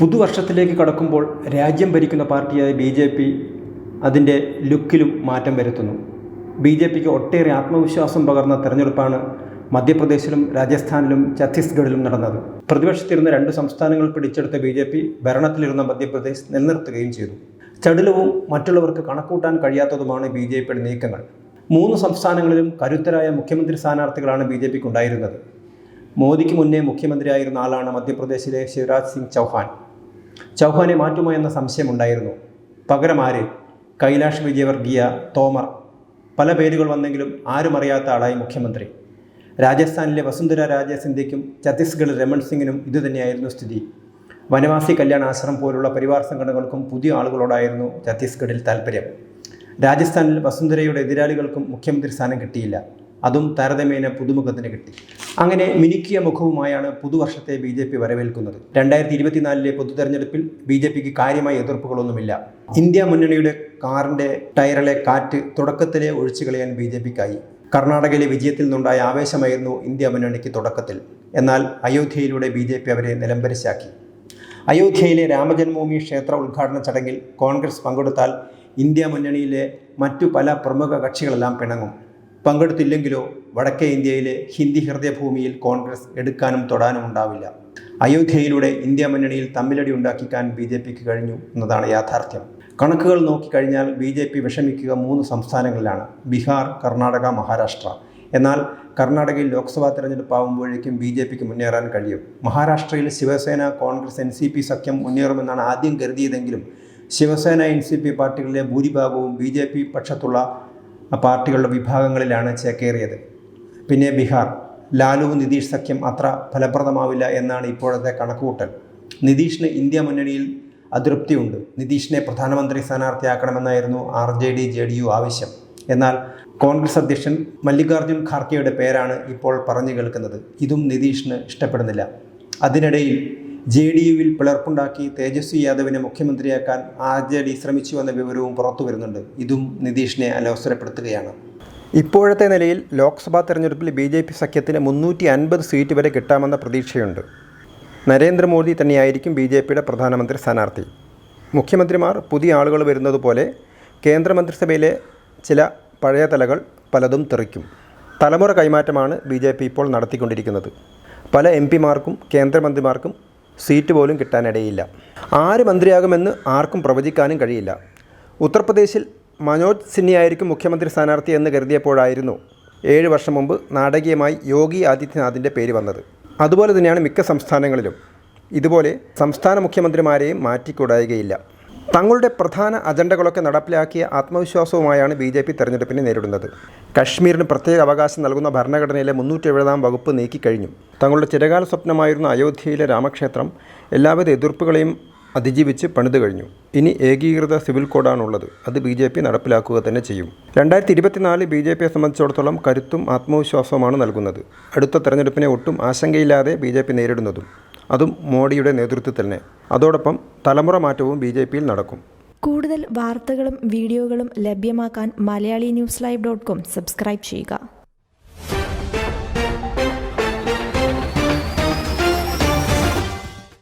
പുതുവർഷത്തിലേക്ക് കടക്കുമ്പോൾ രാജ്യം ഭരിക്കുന്ന പാർട്ടിയായ ബി ജെ പി അതിന്റെ ലുക്കിലും മാറ്റം വരുത്തുന്നു. ബി ജെ പിക്ക് ഒട്ടേറെ ആത്മവിശ്വാസം പകർന്ന തെരഞ്ഞെടുപ്പാണ് മധ്യപ്രദേശിലും രാജസ്ഥാനിലും ഛത്തീസ്ഗഡിലും നടന്നത്. പ്രതിപക്ഷത്തിരുന്ന രണ്ട് സംസ്ഥാനങ്ങൾ പിടിച്ചെടുത്ത ബി ജെ പി ഭരണത്തിലിരുന്ന മധ്യപ്രദേശ് നിലനിർത്തുകയും ചെയ്തു. ചടുലവും മറ്റുള്ളവർക്ക് കണക്കൂട്ടാൻ കഴിയാത്തതുമാണ് ബി ജെ പിയുടെ നീക്കങ്ങൾ. മൂന്ന് സംസ്ഥാനങ്ങളിലും കരുത്തരായ മുഖ്യമന്ത്രി സ്ഥാനാർത്ഥികളാണ് ബി ജെ പിക്ക് ഉണ്ടായിരുന്നത്. മോദിക്ക് മുന്നേ മുഖ്യമന്ത്രിയായിരുന്ന ആളാണ് മധ്യപ്രദേശിലെ ശിവരാജ് സിംഗ് ചൗഹാൻ. ചൗഹാനെ മാറ്റുമോ എന്ന സംശയമുണ്ടായിരുന്നു പകരം ആര്? കൈലാഷ് വിജയവർഗീയ തോമർ. പല പേരുകൾ വന്നെങ്കിലും ആരും അറിയാത്ത ആളായി മുഖ്യമന്ത്രി. രാജസ്ഥാനിലെ വസുന്ധര രാജ സിന്ധ്യയ്ക്കും ഛത്തീസ്ഗഡിൽ രമൺ സിംഗിനും ഇതുതന്നെയായിരുന്നു സ്ഥിതി. വനവാസി കല്യാൺ ആശ്രം പോലുള്ള പരിവാർ സംഘടനകൾക്കും പുതിയ ആളുകളോടായിരുന്നു ഛത്തീസ്ഗഡിൽ താൽപ്പര്യം രാജസ്ഥാനിൽ വസുന്ധരയുടെ എതിരാളികൾക്കും മുഖ്യമന്ത്രി സ്ഥാനം കിട്ടിയില്ല. അതും താരതമ്യേന പുതുമുഖത്തിന് കിട്ടി. അങ്ങനെ മിനുക്കിയ മുഖവുമായാണ് പുതുവർഷത്തെ ബി ജെ പി വരവേൽക്കുന്നത്. രണ്ടായിരത്തി ഇരുപത്തിനാലിലെ പൊതു തെരഞ്ഞെടുപ്പിൽ ബി ജെ പിക്ക് കാര്യമായ എതിർപ്പുകളൊന്നുമില്ല. ഇന്ത്യ മുന്നണിയുടെ കാറിന്റെ ടയറിലെ കാറ്റ് തുടക്കത്തിലെ ഒഴിച്ചു കളയാൻ ബി ജെ പിക്കായി. കർണാടകയിലെ വിജയത്തിൽ നിന്നുണ്ടായ ആവേശമായിരുന്നു ഇന്ത്യ മുന്നണിക്ക് തുടക്കത്തിൽ. എന്നാൽ അയോധ്യയിലൂടെ ബി ജെ പി അവരെ നിലംപരിശാക്കി. അയോധ്യയിലെ രാമജന്മഭൂമി ക്ഷേത്ര ഉദ്ഘാടന ചടങ്ങിൽ കോൺഗ്രസ് പങ്കെടുത്താൽ ഇന്ത്യ മുന്നണിയിലെ മറ്റു പല പ്രമുഖ കക്ഷികളെല്ലാം പിണങ്ങും. പങ്കെടുത്തില്ലെങ്കിലോ വടക്കേ ഇന്ത്യയിലെ ഹിന്ദി ഹൃദയഭൂമിയിൽ കോൺഗ്രസ് എടുക്കാനും തൊടാനും ഉണ്ടാവില്ല. അയോധ്യയിലൂടെ ഇന്ത്യ മുന്നണിയിൽ തമ്മിലടി ഉണ്ടാക്കിക്കാൻ ബി ജെ പിക്ക് കഴിഞ്ഞു എന്നതാണ് യാഥാർത്ഥ്യം. കണക്കുകൾ നോക്കിക്കഴിഞ്ഞാൽ ബി ജെ പി വിഷമിക്കുക മൂന്ന് സംസ്ഥാനങ്ങളിലാണ്. ബീഹാർ കർണാടക മഹാരാഷ്ട്ര. എന്നാൽ കർണാടകയിൽ ലോക്സഭാ തെരഞ്ഞെടുപ്പ് ആകുമ്പോഴേക്കും ബി ജെ പിക്ക് മുന്നേറാൻ കഴിയും. മഹാരാഷ്ട്രയിൽ Shiv Sena Congress N C P സഖ്യം മുന്നേറുമെന്നാണ് ആദ്യം കരുതിയതെങ്കിലും ശിവസേന എൻ സി പി പാർട്ടികളിലെ ഭൂരിഭാഗവും ബി ജെ പി പക്ഷത്തുള്ള പാർട്ടികളുടെ വിഭാഗങ്ങളിലാണ് ചേക്കേറിയത്. പിന്നെ ബീഹാർ. ലാലു നിതീഷ് സഖ്യം അത്ര ഫലപ്രദമാവില്ല എന്നാണ് ഇപ്പോഴത്തെ കണക്കുകൂട്ടൽ. നിതീഷിന് ഇന്ത്യ മുന്നണിയിൽ അതൃപ്തിയുണ്ട്. നിതീഷിനെ പ്രധാനമന്ത്രി സ്ഥാനാർത്ഥിയാക്കണമെന്നായിരുന്നു R J D J D U ആവശ്യം. എന്നാൽ കോൺഗ്രസ് അധ്യക്ഷൻ മല്ലികാർജുൻ ഖാർഗെയുടെ പേരാണ് ഇപ്പോൾ പറഞ്ഞു കേൾക്കുന്നത്. ഇതും നിതീഷിന് ഇഷ്ടപ്പെടുന്നില്ല. അതിനിടയിൽ ജെ ഡി യുവിൽ പിളർപ്പുണ്ടാക്കി തേജസ്വി യാദവിനെ മുഖ്യമന്ത്രിയാക്കാൻ ആർ ജെ ഡി ശ്രമിച്ചു എന്ന വിവരവും പുറത്തു വരുന്നുണ്ട്. ഇതും നിതീഷിനെ അലോസരപ്പെടുത്തുകയാണ്. ഇപ്പോഴത്തെ നിലയിൽ ലോക്സഭാ തെരഞ്ഞെടുപ്പിൽ ബി ജെ പി സഖ്യത്തിന് മുന്നൂറ്റി അൻപത് സീറ്റ് വരെ കിട്ടാമെന്ന പ്രതീക്ഷയുണ്ട്. നരേന്ദ്രമോദി തന്നെയായിരിക്കും ബി ജെ പിയുടെ പ്രധാനമന്ത്രി സ്ഥാനാർത്ഥി. മുഖ്യമന്ത്രിമാർ പുതിയ ആളുകൾ വരുന്നതുപോലെ കേന്ദ്രമന്ത്രിസഭയിലെ ചില പഴയ തലകൾ പലതും തെറിക്കും. തലമുറ കൈമാറ്റമാണ് ബി ജെ പി ഇപ്പോൾ നടത്തിക്കൊണ്ടിരിക്കുന്നത്. പല എം പിമാർക്കും കേന്ദ്രമന്ത്രിമാർക്കും സീറ്റ് പോലും കിട്ടാനിടയില്ല. ആര് മന്ത്രിയാകുമെന്ന് ആർക്കും പ്രവചിക്കാനും കഴിയില്ല. ഉത്തർപ്രദേശിൽ മനോജ് സിന്നിയായിരിക്കും മുഖ്യമന്ത്രി സ്ഥാനാർത്ഥി എന്ന് കരുതിയപ്പോഴായിരുന്നു ഏഴ് വർഷം മുമ്പ് നാടകീയമായി യോഗി ആദിത്യനാഥിന്റെ പേര് വന്നത്. അതുപോലെ തന്നെയാണ് മിക്ക സംസ്ഥാനങ്ങളിലും. ഇതുപോലെ സംസ്ഥാന മുഖ്യമന്ത്രിമാരെയും മാറ്റിക്കൂടായുകയില്ല. തങ്ങളുടെ പ്രധാന അജണ്ടകളൊക്കെ നടപ്പിലാക്കിയ ആത്മവിശ്വാസവുമായാണ് ബി ജെ പി തെരഞ്ഞെടുപ്പിനെ നേരിടുന്നത്. കശ്മീരിന് പ്രത്യേക അവകാശം നൽകുന്ന ഭരണഘടനയിലെ മുന്നൂറ്റി എഴുപതാം വകുപ്പ് നീക്കിക്കഴിഞ്ഞു തങ്ങളുടെ ചിരകാല സ്വപ്നമായിരുന്ന അയോധ്യയിലെ രാമക്ഷേത്രം എല്ലാവിധ എതിർപ്പുകളെയും അതിജീവിച്ച് പണിതു കഴിഞ്ഞു. ഇനി ഏകീകൃത സിവിൽ കോഡാണുള്ളത്. അത് ബി ജെ പി നടപ്പിലാക്കുക തന്നെ ചെയ്യും. രണ്ടായിരത്തി ഇരുപത്തിനാല് ബി ജെ പിയെ സംബന്ധിച്ചിടത്തോളം കരുത്തും ആത്മവിശ്വാസവുമാണ് നൽകുന്നത്. അടുത്ത തെരഞ്ഞെടുപ്പിനെ ഒട്ടും ആശങ്കയില്ലാതെ ബി ജെ പി നേരിടുന്നതും അതും മോഡിയുടെ നേതൃത്വത്തിൽ തന്നെ അതോടൊപ്പം തലമുറ മാറ്റവും ബി ജെ പിയിൽ നടക്കും. കൂടുതൽ വാർത്തകളും വീഡിയോകളും ലഭ്യമാക്കാൻ Malayali news live dot com subscribe ചെയ്യുക.